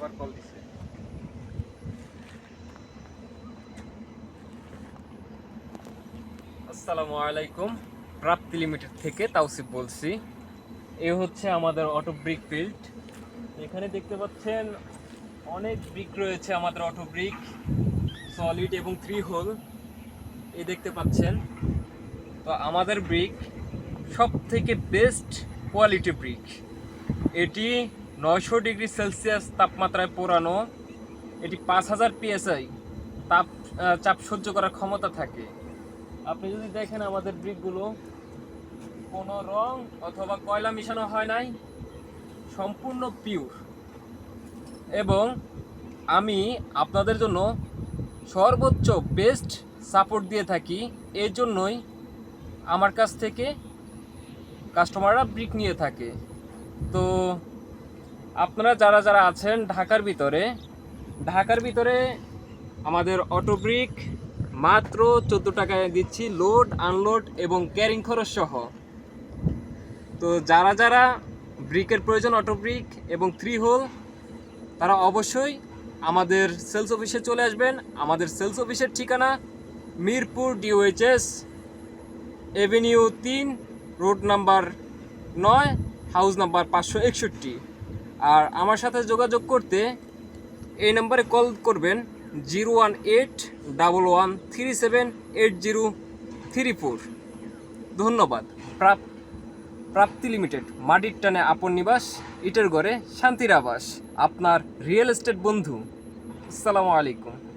আবার কল দিছে। আসসালামু আলাইকুম। প্রাপ্তি লিমিটেড থেকে তাওসিফ বলছি। এ হচ্ছে আমাদের অটো ব্রিক ফিল্ড এখানে দেখতে পাচ্ছেন অনেক ব্রিক রয়েছে আমাদের অটো ব্রিক সলিড এবং থ্রি হোল এই দেখতে পাচ্ছেন। তো আমাদের ব্রিক সব থেকে বেস্ট কোয়ালিটি ব্রিক এটি নয়শো ডিগ্রি সেলসিয়াস তাপমাত্রায় পোড়ানো, এটি পাঁচ হাজার পিএসআই, তাপ চাপ সহ্য করার ক্ষমতা থাকে। আপনি যদি দেখেন আমাদের ব্রিকগুলো, কোনো রং অথবা কয়লা মিশানো হয় নাই, সম্পূর্ণ পিওর এবং আমি আপনাদের জন্য সর্বোচ্চ বেস্ট সাপোর্ট দিয়ে থাকি, এর জন্যই আমার কাছ থেকে কাস্টমাররা ব্রিক নিয়ে থাকে। তো আপনারা যারা যারা আছেন ঢাকার ভিতরে ঢাকার ভিতরে আমাদের অটো ব্রিক মাত্র চোদ্দ টাকায় দিচ্ছি, লোড, আনলোড এবং ক্যারিং খরচ সহ। তো যারা যারা ব্রিকের প্রয়োজন, অটো ব্রিক এবং থ্রি হোল, তারা অবশ্যই আমাদের সেলস অফিসে চলে আসবেন। আমাদের সেলস অফিসের ঠিকানা মিরপুর ডিওএইচএস, এভিনিউ তিন, রোড নাম্বার নয়, হাউস নাম্বার পাঁচশো একষট্টি। আর আমার সাথে যোগাযোগ করতে এই নাম্বারে কল করবেন zero one eight, double one, three seven, eight zero, three four. ধন্যবাদ। প্রাপ প্রাপ্তি লিমিটেড, মাটির টানে আপন নিবাস, ইটের গড়ে শান্তির আবাস। আপনার রিয়েল এস্টেট বন্ধু। আসসালামু আলাইকুম।